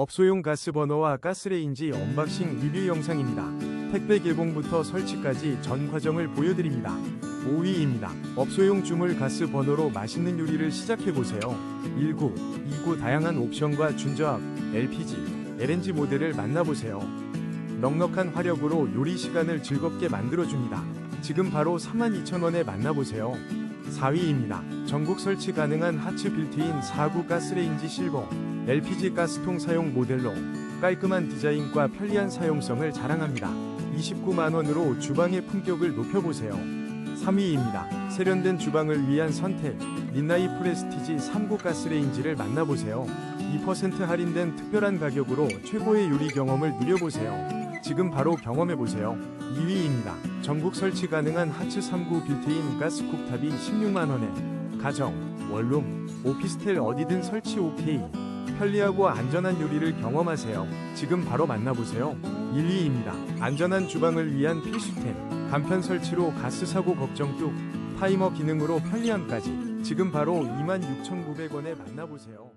업소용 가스 버너와 가스레인지 언박싱 리뷰 영상입니다. 택배 개봉부터 설치까지 전 과정을 보여드립니다. 5위입니다. 업소용 주물 가스 버너로 맛있는 요리를 시작해보세요. 19, 29 다양한 옵션과 준저압, LPG, LNG 모델을 만나보세요. 넉넉한 화력으로 요리 시간을 즐겁게 만들어줍니다. 지금 바로 32,000원에 만나보세요. 4위입니다. 전국 설치 가능한 하츠 빌트인 4구 가스레인지 실버 LPG 가스통 사용 모델로 깔끔한 디자인과 편리한 사용성을 자랑합니다. 29만원으로 주방의 품격을 높여보세요. 3위입니다. 세련된 주방을 위한 선택 린나이 프레스티지 3구 가스레인지를 만나보세요. 2% 할인된 특별한 가격으로 최고의 요리 경험을 누려보세요. 지금 바로 경험해보세요. 2위입니다. 전국 설치 가능한 하츠 3구 빌트인 가스 쿡탑이 16만원에 가정, 원룸, 오피스텔 어디든 설치 오케이. 편리하고 안전한 요리를 경험하세요. 지금 바로 만나보세요. 1위입니다. 안전한 주방을 위한 필수템. 간편 설치로 가스 사고 걱정 뚝. 타이머 기능으로 편리함까지. 지금 바로 26,900원에 만나보세요.